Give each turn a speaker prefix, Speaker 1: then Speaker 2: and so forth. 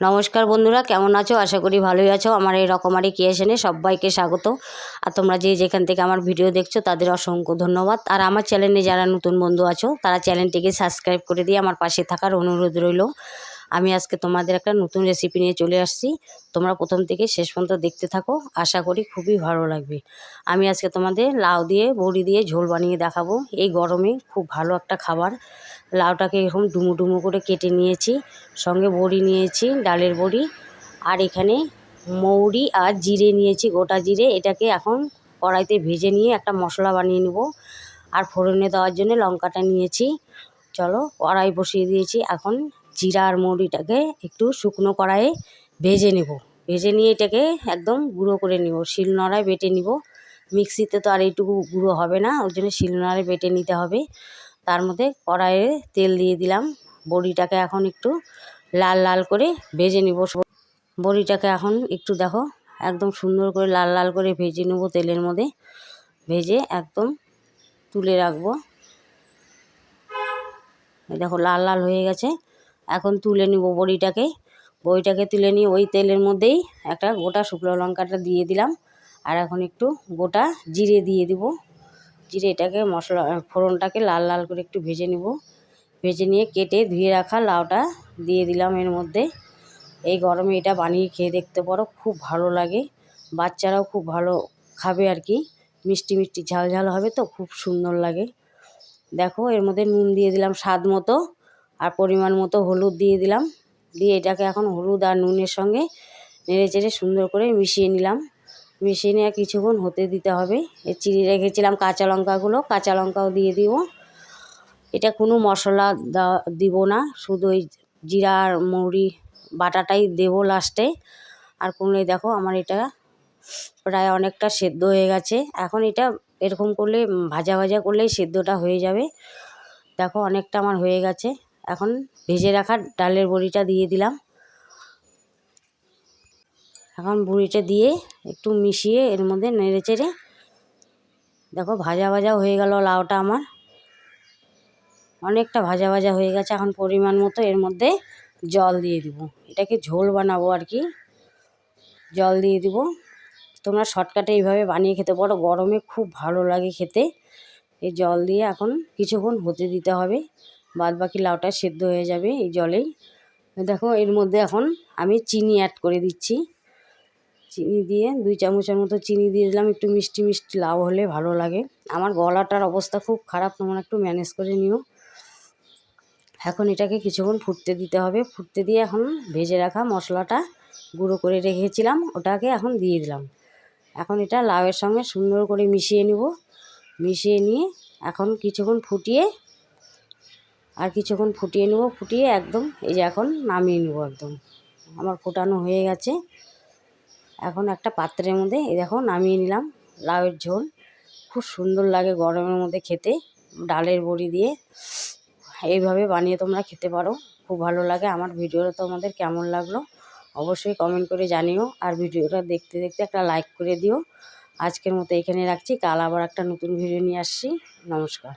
Speaker 1: নমস্কার বন্ধুরা, কেমন আছো? আশা করি ভালোই আছো। আমার এই রকমারি ক্রিয়েশনে সবাইকে স্বাগত। আর তোমরা যে যেখান থেকে আমার ভিডিও দেখছ, তাদের অসংখ্য ধন্যবাদ। আর আমার চ্যানেলে যারা নতুন বন্ধু আছো, তারা চ্যানেলটিকে সাবস্ক্রাইব করে দিয়ে আমার পাশে থাকার অনুরোধ রইল। আমি আজকে তোমাদের একটা নতুন রেসিপি নিয়ে চলে আসছি। তোমরা প্রথম থেকে শেষ পর্যন্ত দেখতে থাকো। আশা করি খুবই ভালো লাগবে। আমি আজকে তোমাদের লাউ দিয়ে, বড়ি দিয়ে ঝোল বানিয়ে দেখাবো। এই গরমে খুব ভালো একটা খাবার। লাউটাকে এরকম ডুমো ডুমো করে কেটে নিয়েছি, সঙ্গে বড়ি নিয়েছি, ডালের বড়ি, আর এখানে মৌরি আর জিরে নিয়েছি, গোটা জিরে। এটাকে এখন কড়াইতে ভেজে নিয়ে একটা মশলা বানিয়ে নেব। আর ফোড়নে দেওয়ার জন্য লঙ্কাটা নিয়েছি। চলো কড়াই বসিয়ে দিয়েছি। এখন জিরা আর মৌরিটাকে একটু শুকনো কড়াইয়ে ভেজে নেব। ভেজে নিয়ে এটাকে একদম গুঁড়ো করে নেব। শিলনোড়ায় বেটে নিব। মিক্সিতে তো আর এইটুকু গুঁড়ো হবে না ওই জন্য শিলনোড়ায় বেটে নিতে হবে। তার মধ্যে কড়াইয়ে তেল দিয়ে দিলাম। বড়িটাকে এখন একটু লাল লাল করে ভেজে নিব। বড়িটাকে এখন একটু দেখো, একদম সুন্দর করে লাল লাল করে ভেজে নেব তেলের মধ্যে। ভেজে একদম তুলে রাখব। দেখো, লাল লাল হয়ে গেছে। এখন তুলে নিব বড়িটাকে। বড়িটাকে তুলে নিয়ে ওই তেলের মধ্যেই একটা গোটা শুকনো লঙ্কাটা দিয়ে দিলাম। আর এখন একটু গোটা জিরে দিয়ে দিব। জিরে এটাকে মশলা ফোড়নটাকে লাল লাল করে একটু ভেজে নেব। ভেজে নিয়ে কেটে ধুয়ে রাখা লাউটা দিয়ে দিলাম এর মধ্যে। এই গরমে এটা বানিয়ে খেয়ে দেখতে পারো, খুব ভালো লাগে। বাচ্চারাও খুব ভালো খাবে আর কি। মিষ্টি মিষ্টি ঝাল ঝাল হবে তো, খুব সুন্দর লাগে। দেখো এর মধ্যে নুন দিয়ে দিলাম স্বাদ মতো আর পরিমাণ মতো হলুদ দিয়ে দিলাম। দিয়ে এটাকে এখন হলুদ আর নুনের সঙ্গে নেড়ে চেড়ে সুন্দর করে মিশিয়ে নিলাম। মিশিয়ে নিয়ে কিছুক্ষণ হতে দিতে হবে। চিড়ে রেখেছিলাম কাঁচা লঙ্কাগুলো, কাঁচা লঙ্কাও দিয়ে দিব। এটা কোনো মশলা দিব না, শুধু ওই জিরা আর মৌরি বাটাটাই দেবো লাস্টে। আর কোনো দেখো আমার এটা প্রায় অনেকটা সেদ্ধ হয়ে গেছে। এখন এটা এরকম করলে, ভাজা ভাজা করলেই সেদ্ধটা হয়ে যাবে। দেখো অনেকটা আমার হয়ে গেছে। এখন ভেজে রাখা ডালের বড়িটা দিয়ে দিলাম। এখন বুড়িটা দিয়ে একটু মিশিয়ে এর মধ্যে নেড়ে চেড়ে, দেখো ভাজা ভাজা হয়ে গেল লাউটা আমার। অনেকটা ভাজা ভাজা হয়ে গেছে, এখন পরিমাণ মতো এর মধ্যে জল দিয়ে দিব। এটাকে ঝোল বানাবো আর কি। জল দিয়ে দিব। তোমরা শর্টকাটে এইভাবে বানিয়ে খেতে পারো, গরমে খুব ভালো লাগে খেতে। এই জল দিয়ে এখন কিছুক্ষণ হতে দিতে হবে বাদ বাকি লাউটা সেদ্ধ হয়ে যাবে এই জলেই। দেখো এর মধ্যে এখন আমি চিনি অ্যাড করে দিচ্ছি। চিনি দিয়ে, দুই চামচের মতো চিনি দিয়ে দিলাম। একটু মিষ্টি মিষ্টি লাউ হলে ভালো লাগে। আমার গলাটার অবস্থা খুব খারাপ, তোমরা একটু ম্যানেজ করে নিও। এখন এটাকে কিছুক্ষণ ফুটতে দিতে হবে। ফুটতে দিয়ে এখন ভেজে রাখা মশলাটা গুঁড়ো করে রেখেছিলাম। ওটাকে এখন দিয়ে দিলাম। এখন এটা লাউয়ের সঙ্গে সুন্দর করে মিশিয়ে নিব। মিশিয়ে নিয়ে এখন কিছুক্ষণ ফুটিয়ে, আর কিছুক্ষণ ফুটিয়ে নেব। ফুটিয়ে একদম এই যে এখন নামিয়ে নেব একদম। আমার ফোটানো হয়ে গেছে। এখন একটা পাত্রের মধ্যে, এই দেখো নামিয়ে নিলাম লাউয়ের ঝোল। খুব সুন্দর লাগে গরমের মধ্যে খেতে, ডালের বড়ি দিয়ে। এইভাবে বানিয়ে তোমরা খেতে পারো, খুব ভালো লাগে। আমার ভিডিওটা তোমাদের কেমন লাগল অবশ্যই কমেন্ট করে জানিও। আর ভিডিওটা দেখতে দেখতে একটা লাইক করে দিও। আজকের মতো এখানে রাখছি। কাল আবার একটা নতুন ভিডিও নিয়ে আসছি। নমস্কার।